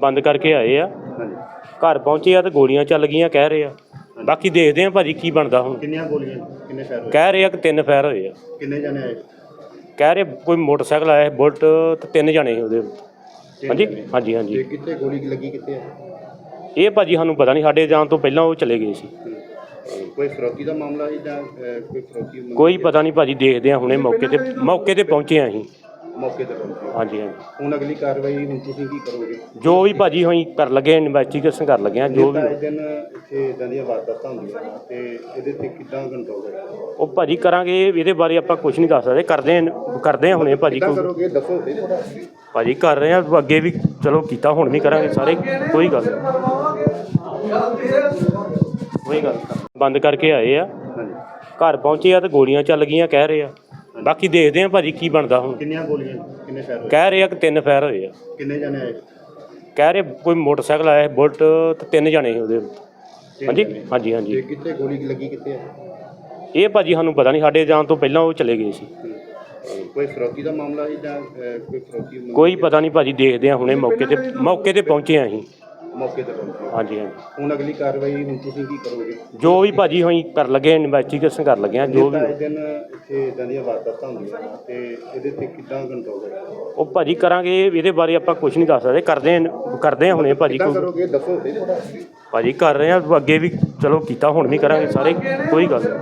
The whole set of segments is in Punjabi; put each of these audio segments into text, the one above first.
ਬੰਦ ਕਰਕੇ ਆਏ ਆ। ਹਾਂਜੀ। ਘਰ ਪਹੁੰਚੇ ਆ ਤੇ ਗੋਲੀਆਂ ਚੱਲ ਗਈਆਂ ਕਹਿ ਰਹੇ ਆ। ਬਾਕੀ ਦੇਖਦੇ ਆ ਭਾਜੀ ਕੀ ਬਣਦਾ ਹੁਣ। ਕਿੰਨੀਆਂ ਗੋਲੀਆਂ ਕਿੰਨੇ ਫਾਇਰ ਹੋਏ? ਕਹਿ ਰਹੇ ਆ ਕਿ ਤਿੰਨ ਫਾਇਰ ਹੋਏ ਆ। ਕਿੰਨੇ ਜਣੇ ਆਏ? ਕਹਿ ਰਹੇ ਕੋਈ ਮੋਟਰਸਾਈਕਲ ਆਇਆ ਬੁਲਟ ਤੇ ਤਿੰਨ ਜਣੇ ਸੀ ਉਹਦੇ। ਹਾਂਜੀ। ਹਾਂਜੀ ਤੇ ਹਾਂਜੀ। ਕਿੱਥੇ ਗੋਲੀ ਲੱਗੀ ਕਿੱਥੇ ਆ? ਇਹ ਭਾਜੀ ਸਾਨੂੰ ਪਤਾ ਨਹੀਂ ਸਾਡੇ ਜਾਣ ਤੋਂ ਪਹਿਲਾਂ ਉਹ ਚਲੇ ਗਏ ਸੀ। ਕੋਈ ਫਰੋਤੀ ਦਾ ਮਾਮਲਾ ਹੈ ਜਾਂ ਅਹ, ਕੋਈ ਫਰੋਤੀ ਕੋਈ ਹੈ? ਪਤਾ ਨਹੀਂ ਭਾਜੀ ਦੇਖਦੇ ਆ ਹੁਣੇ ਮੌਕੇ ਤੇ ਮੌਕੇ ਤੇ ਪਹੁੰਚੇ ਆ ਅਸੀਂ। ਮੌਕੇ ਤੇ ਪਹੁੰਚੇ ਹਾਂਜੀ ਹਾਂਜੀ। ਹੁਣ ਅਗਲੀ ਕਾਰਵਾਈ ਹੁਣ ਤੁਸੀਂ ਕੀ ਕਰੋਗੇ? ਜੋ ਵੀ ਭਾਜੀ ਹੋਈ ਕਰ ਲੱਗੇ ਇਨਵੈਸਟੀਗੇਸ਼ਨ ਕਰ ਲੱਗੇ ਆ ਜੋ ਵੀ ਤਾਂ ਇਸ ਦਿਨ ਇੱਥੇ ਇਦਾਂ ਦੀਆਂ ਵਾਰਦਾਤਾਂ ਹੁੰਦੀਆਂ ਨੇ ਤੇ ਇਹਦੇ ਤੇ ਕਿੱਦਾਂ ਕੰਟਰੋਲ ਹੈ ਉਹ ਭਾਜੀ ਕਰਾਂਗੇ ਇਹਦੇ ਬਾਰੇ ਆਪਾਂ ਕੁਝ ਨਹੀਂ ਦੱਸ ਸਕਦੇ ਕਰਦੇ ਆ ਕਰਦੇ ਆ ਹੁਣੇ ਭਾਜੀ ਕਿੱਦਾਂ ਕੋਈ। ਕਰੋਗੇ? ਦੱਸੋ ਤੇ ਭਾਜੀ ਕਰ ਰਹੇ ਆ ਅੱਗੇ ਵੀ ਚਲੋ ਕੀਤਾ ਹੁਣ ਵੀ ਕਰਾਂਗੇ ਸਾਰੇ ਕੋਈ ਗੱਲ ਨਹੀਂ। ਕੋਈ ਗੱਲ ਨਹੀਂ। ਬੰਦ ਕਰਕੇ ਆਏ ਆ। ਹਾਂਜੀ। ਘਰ ਪਹੁੰਚੇ ਆ ਤੇ ਗੋਲੀਆਂ ਚੱਲ ਗਈਆਂ ਕਹਿ ਰਹੇ ਆ। ਬਾਕੀ ਦੇਖਦੇ ਆ ਭਾਜੀ ਕੀ ਬਣਦਾ ਹੁਣ। ਕਿੰਨੀਆਂ ਗੋਲੀਆਂ ਕਿੰਨੇ ਫਾਇਰ ਹੋਏ? ਕਹਿ ਰਹੇ ਆ ਕਿ ਤਿੰਨ ਫਾਇਰ ਹੋਏ ਆ। ਕਿੰਨੇ ਜਣੇ ਆਏ? ਕਹਿ ਰਹੇ ਕੋਈ ਮੋਟਰਸਾਈਕਲ ਆਇਆ ਸੀ, ਬੁਲਟ ਤੇ ਤਿੰਨ ਜਣੇ ਸੀ ਉਹਦੇ। ਹਾਂਜੀ। ਹਾਂਜੀ ਤੇ ਹਾਂਜੀ ਕਿੱਥੇ ਗੋਲੀ ਲੱਗੀ ਕਿੱਥੇ ਆ? ਇਹ ਭਾਜੀ ਸਾਨੂੰ ਪਤਾ ਨਹੀਂ ਸਾਡੇ ਜਾਣ ਤੋਂ ਪਹਿਲਾਂ ਉਹ ਚਲੇ ਗਏ ਸੀ। ਕੋਈ ਫਰੋਤੀ ਦਾ ਮਾਮਲਾ ਹੈ ਜਾਂ ਅਹ, ਕੋਈ ਮੰਗੀ ਕੋਈ ਹੈ? ਪਤਾ ਨਹੀਂ ਭਾਜੀ ਦੇਖਦੇ ਆ ਹੁਣੇ ਮੌਕੇ ਤੇ ਮੌਕੇ ਤੇ ਪਹੁੰਚੇ ਆ ਅਸੀਂ। ਮੌਕੇ ਤੇ ਪਹੁੰਚੇ। ਹਾਂਜੀ ਹਾਂਜੀ। ਹੁਣ ਅਗਲੀ ਕਾਰਵਾਈ ਹੁਣ ਤੁਸੀਂ ਕੀ ਕਰੋਗੇ? ਜੋ ਵੀ ਭਾਜੀ ਹੋਈ ਕਰ ਲੱਗੇ ਇਨਵੈਸਟੀਗੇਸ਼ਨ ਕਰ ਲੱਗੇ ਆ ਜੋ ਵੀ ਇਸ ਦਿਨ ਇੱਥੇ ਇਦਾਂ ਦੀਆਂ ਵਾਰਦਾਤਾਂ ਹੁੰਦੀਆਂ ਨੇ ਤੇ ਇਹਦੇ ਤੇ ਕਿੱਦਾਂ ਕੰਟਰੋਲ ਹੈ? ਉਹ ਭਾਜੀ ਕਰਾਂਗੇ ਇਹਦੇ ਬਾਰੇ ਆਪਾਂ ਕੁਝ ਨਹੀਂ ਦੱਸ ਸਕਦੇ। ਕਰਦੇ ਕਰਦੇ ਆ ਹੁਣੇ ਭਾਜੀ ਕਿੱਦਾਂ ਕੋਈ। ਕਰੋਗੇ? ਦੱਸੋ ਤੇ ਭਾਜੀ ਕਰ ਰਹੇ ਆ ਅੱਗੇ ਵੀ ਚਲੋ ਕੀਤਾ ਹੁਣ ਵੀ ਕਰਾਂਗੇ ਸਾਰੇ ਕੋਈ ਗੱਲ ਨਹੀਂ।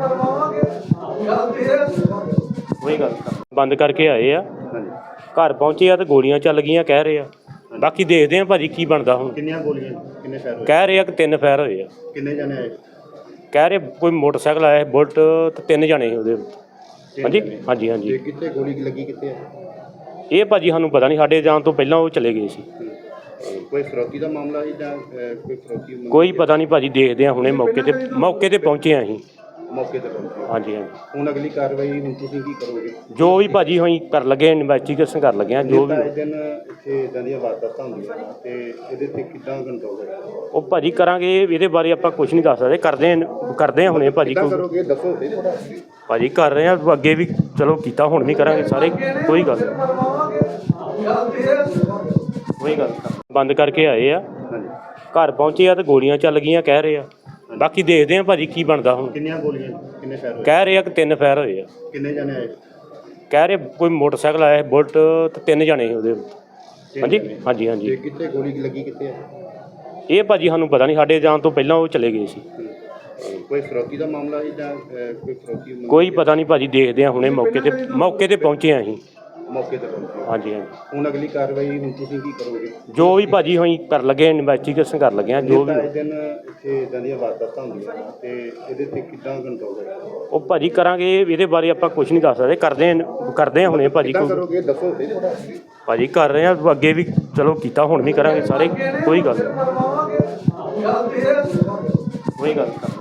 ਕੋਈ ਗੱਲ ਨਹੀਂ। ਬੰਦ ਕਰਕੇ ਆਏ ਆ। ਹਾਂਜੀ। ਘਰ ਪਹੁੰਚੇ ਆ ਤੇ ਗੋਲੀਆਂ ਚੱਲ ਗਈਆਂ ਕਹਿ ਰਹੇ ਆ। ਬਾਕੀ ਦੇਖਦੇ ਆ ਭਾਜੀ ਕੀ ਬਣਦਾ ਹੁਣ। ਕਿੰਨੀਆਂ ਗੋਲੀਆਂ ਕਿੰਨੇ ਫਾਇਰ ਹੋਏ? ਕਹਿ ਰਹੇ ਆ ਕਿ ਤਿੰਨ ਫਾਇਰ ਹੋਏ ਆ। ਕਿੰਨੇ ਜਣੇ ਆਏ? ਕਹਿ ਰਹੇ ਕੋਈ ਮੋਟਰਸਾਈਕਲ ਆਇਆ ਸੀ, ਬੁਲਟ ਤੇ ਤਿੰਨ ਜਣੇ ਸੀ ਉਹਦੇ। ਤਿੰਨ ਹਾਂਜੀ ਜਣੇ। ਹਾਂਜੀ ਤੇ ਹਾਂਜੀ ਕਿੱਥੇ ਗੋਲੀ ਲੱਗੀ ਕਿੱਥੇ ਆ? ਇਹ ਭਾਜੀ ਸਾਨੂੰ ਪਤਾ ਨਹੀਂ ਸਾਡੇ ਜਾਣ ਤੋਂ ਪਹਿਲਾਂ ਉਹ ਚਲੇ ਗਏ ਸੀ। ਕੋਈ ਫਰੋਤੀ ਦਾ ਮਾਮਲਾ ਹੈ ਜਾਂ ਅਹ, ਕੋਈ ਫਰੋਤੀ ਕੋਈ ਹੈ? ਪਤਾ ਨਹੀਂ ਭਾਜੀ ਦੇਖਦੇ ਆ ਹੁਣੇ ਮੌਕੇ ਤੇ ਮੌਕੇ ਤੇ ਪਹੁੰਚੇ ਆ ਅਸੀਂ। ਮੌਕੇ ਤੇ ਪਹੁੰਚੇ। ਹਾਂਜੀ ਹਾਂਜੀ। ਹੁਣ ਅਗਲੀ ਕਾਰਵਾਈ ਹੁਣ ਤੁਸੀਂ ਕੀ ਕਰੋਗੇ? ਜੋ ਵੀ ਭਾਜੀ ਹੋਈ ਕਰ ਲੱਗੇ ਇਨਵੈਸਟੀਗੇਸ਼ਨ ਕਰ ਲੱਗੇ ਆ ਜੋ ਵੀ ਇਸ ਦਿਨ ਇੱਥੇ ਇਦਾਂ ਦੀਆਂ ਵਾਰਦਾਤਾਂ ਹੁੰਦੀਆਂ ਨੇ ਤੇ ਇਹਦੇ ਤੇ ਕਿੱਦਾਂ ਕੰਟਰੋਲ ਹੈ ਉਹ ਭਾਜੀ ਕਰਾਂਗੇ ਇਹਦੇ ਬਾਰੇ ਆਪਾਂ ਕੁਝ ਨਹੀਂ ਦੱਸ ਸਕਦੇ ਕਰਦੇ ਕਰਦੇ ਆ ਹੁਣੇ ਭਾਜੀ ਕਿੱਦਾਂ ਕੋਈ। ਕਰੋਗੇ? ਦੱਸੋ ਤੇ। ਭਾਜੀ ਕਰ ਰਹੇ ਆ ਅੱਗੇ ਵੀ ਚਲੋ ਕੀਤਾ ਹੁਣ ਵੀ ਕਰਾਂਗੇ ਸਾਰੇ ਕੋਈ ਗੱਲ ਨਹੀਂ। ਕੋਈ ਗੱਲ ਨਹੀਂ। ਬੰਦ ਕਰਕੇ ਆਏ ਆ। ਹਾਂਜੀ। ਘਰ ਪਹੁੰਚੇ ਆ ਤੇ ਗੋਲੀਆਂ ਚੱਲ ਗਈਆਂ ਕਹਿ ਰਹੇ ਆ। ਬਾਕੀ ਦੇਖਦੇ ਆ ਭਾਜੀ ਕੀ ਬਣਦਾ ਹੁਣ। ਕਿੰਨੀਆਂ ਗੋਲੀਆਂ ਕਿੰਨੇ ਫਾਇਰ ਹੋਏ? ਕਹਿ ਰਹੇ ਆ ਕਿ ਤਿੰਨ ਫਾਇਰ ਹੋਏ ਆ। ਕਿੰਨੇ ਜਣੇ ਆਏ? ਕਹਿ ਰਹੇ ਕੋਈ ਮੋਟਰਸਾਈਕਲ ਆਇਆ ਸੀ, ਬੁਲਟ ਤੇ ਤਿੰਨ ਜਣੇ ਸੀ ਉਹਦੇ। ਹਾਂਜੀ ਜਣੇ। ਹਾਂਜੀ ਤੇ ਹਾਂਜੀ ਕਿੱਥੇ ਗੋਲੀ ਲੱਗੀ ਕਿੱਥੇ ਆ? ਇਹ ਭਾਜੀ ਸਾਨੂੰ ਪਤਾ ਨਹੀਂ ਸਾਡੇ ਜਾਣ ਤੋਂ ਪਹਿਲਾਂ ਉਹ ਚਲੇ ਗਏ ਸੀ। ਕੋਈ ਫਰੋਤੀ ਦਾ ਮਾਮਲਾ ਹੈ ਜਾਂ ਅਹ, ਕੋਈ ਫਰੋਤੀ ਕੋਈ ਹੈ? ਪਤਾ ਨਹੀਂ ਭਾਜੀ ਦੇਖਦੇ ਆ ਹੁਣੇ ਮੌਕੇ ਤੇ ਮੌਕੇ ਤੇ ਪਹੁੰਚੇ ਆ ਅਸੀਂ। ਮੌਕੇ ਤੇ ਪਹੁੰਚੇ ਹਾਂਜੀ ਹਾਂਜੀ। ਹੁਣ ਅਗਲੀ ਕਾਰਵਾਈ ਹੁਣ ਤੁਸੀਂ ਕੀ ਕਰੋਗੇ? ਜੋ ਵੀ ਭਾਜੀ ਹੋਈ ਕਰ ਲੱਗੇ ਇਨਵੈਸਟੀਗੇਸ਼ਨ ਕਰ ਲੱਗੇ ਆ ਜੋ ਵੀ ਇਸ ਦਿਨ ਇੱਥੇ ਇਦਾਂ ਦੀਆਂ ਵਾਰਦਾਤਾਂ ਹੁੰਦੀਆਂ ਨੇ ਤੇ ਇਹਦੇ ਤੇ ਕਿੱਦਾਂ ਕੰਟਰੋਲ ਹੈ? ਉਹ ਭਾਜੀ ਕਰਾਂਗੇ ਇਹਦੇ ਬਾਰੇ ਆਪਾਂ ਕੁਝ ਨਹੀਂ ਦੱਸ ਸਕਦੇ। ਕਰਦੇ ਕਰਦੇ ਆ ਹੁਣੇ ਭਾਜੀ ਕਿੱਦਾਂ ਕੋਈ ਕਰੋਗੇ? ਦੱਸੋ ਤੇ। ਭਾਜੀ ਕਰ ਰਹੇ ਆ ਅੱਗੇ ਵੀ ਚਲੋ ਕੀਤਾ ਹੁਣ ਵੀ ਕਰਾਂਗੇ ਸਾਰੇ। ਕੋਈ ਗੱਲ ਨਹੀਂ। ਕੋਈ ਗੱਲ ਨਹੀਂ।